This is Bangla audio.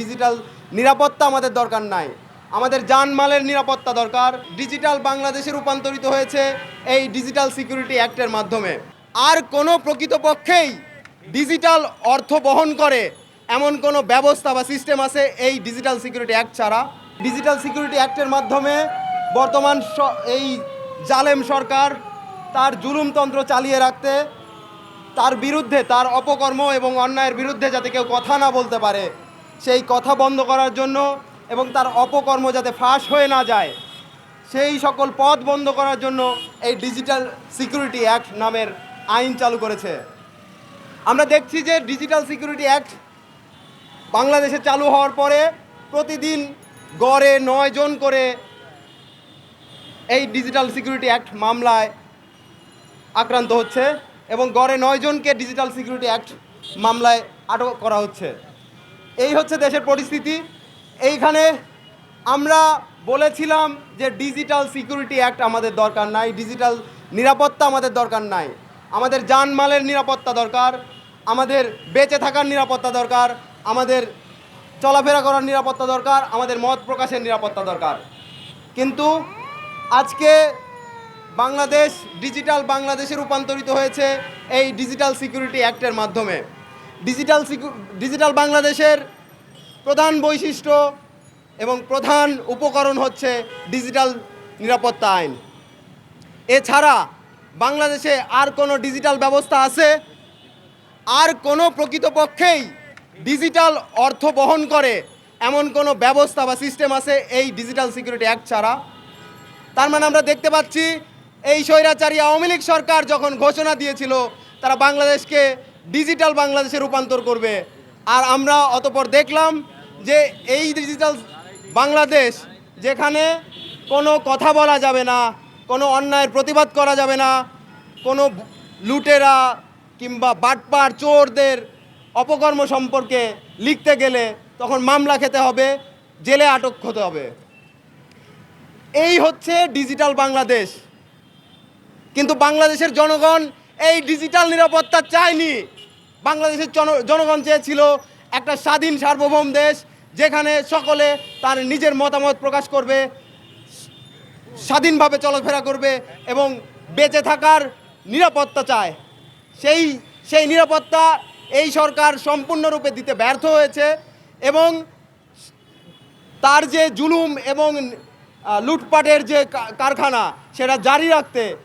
ডিজিটাল নিরাপত্তা আমাদের দরকার নাই। আমাদের জানমালের নিরাপত্তা দরকার। ডিজিটাল বাংলাদেশে রূপান্তরিত হয়েছে এই ডিজিটাল সিকিউরিটি অ্যাক্টের মাধ্যমে। আর কোনো প্রকৃতপক্ষেই ডিজিটাল অর্থ বহন করে এমন কোনো ব্যবস্থা বা সিস্টেম আছে এই ডিজিটাল সিকিউরিটি অ্যাক্ট ছাড়া। ডিজিটাল সিকিউরিটি অ্যাক্টের মাধ্যমে বর্তমান এই জালেম সরকার তার জুলুমতন্ত্র চালিয়ে রাখতে, তার বিরুদ্ধে তার অপকর্ম এবং অন্যায়ের বিরুদ্ধে যাতে কেউ কথা না বলতে পারে, সেই কথা বন্ধ করার জন্য এবং তার অপকর্ম যাতে ফাঁস হয়ে না যায়, সেই সকল পথ বন্ধ করার জন্য এই ডিজিটাল সিকিউরিটি অ্যাক্ট নামের আইন চালু করেছে। আমরা দেখছি যে ডিজিটাল সিকিউরিটি অ্যাক্ট বাংলাদেশে চালু হওয়ার পরে প্রতিদিন গড়ে নয় জন করে এই ডিজিটাল সিকিউরিটি অ্যাক্ট মামলায় আক্রান্ত হচ্ছে এবং গড়ে নয় জনকে ডিজিটাল সিকিউরিটি অ্যাক্ট মামলায় আটক করা হচ্ছে। এই হচ্ছে দেশের পরিস্থিতি। এইখানে আমরা বলেছিলাম যে ডিজিটাল সিকিউরিটি অ্যাক্ট আমাদের দরকার নাই, ডিজিটাল নিরাপত্তা আমাদের দরকার নাই। আমাদের জানমালের নিরাপত্তা দরকার, আমাদের বেঁচে থাকার নিরাপত্তা দরকার, আমাদের চলাফেরা করার নিরাপত্তা দরকার, আমাদের মত প্রকাশের নিরাপত্তা দরকার। কিন্তু আজকে বাংলাদেশ, ডিজিটাল বাংলাদেশে রূপান্তরিত হয়েছে এই ডিজিটাল সিকিউরিটি অ্যাক্টের মাধ্যমে। ডিজিটাল ডিজিটাল বাংলাদেশের প্রধান বৈশিষ্ট্য এবং প্রধান উপকরণ হচ্ছে ডিজিটাল নিরাপত্তা আইন। এছাড়া বাংলাদেশে আর কোনো ডিজিটাল ব্যবস্থা আছে? আর কোনো প্রকৃতপক্ষেই ডিজিটাল অর্থ বহন করে এমন কোনো ব্যবস্থা বা সিস্টেম আছে এই ডিজিটাল সিকিউরিটি অ্যাক্ট ছাড়া? তার মানে আমরা দেখতে পাচ্ছি এই স্বৈরাচারী আওয়ামী লীগ সরকার যখন ঘোষণা দিয়েছিল, তারা বাংলাদেশকে ডিজিটাল বাংলাদেশে রূপান্তর করবে। আর আমরা অতপর দেখলাম যে এই ডিজিটাল বাংলাদেশ যেখানে কোনো কথা বলা যাবে না, কোনো অন্যায়ের প্রতিবাদ করা যাবে না, কোনো লুটেরা কিংবা বাটপার চোরদের অপকর্ম সম্পর্কে লিখতে গেলে তখন মামলা খেতে হবে, জেলে আটক হতে হবে। এই হচ্ছে ডিজিটাল বাংলাদেশ। কিন্তু বাংলাদেশের জনগণ এই ডিজিটাল নিরাপত্তা চায়নি। বাংলাদেশের জন- জনগণ চেয়েছিল একটা স্বাধীন সার্বভৌম দেশ যেখানে সকলে তার নিজের মতামত প্রকাশ করবে, স্বাধীনভাবে চলাফেরা করবে এবং বেঁচে থাকার নিরাপত্তা চায়। সেই সেই নিরাপত্তা এই সরকার সম্পূর্ণরূপে দিতে ব্যর্থ হয়েছে এবং তার যে জুলুম এবং লুটপাটের যে কারখানা সেটা জারি রাখতে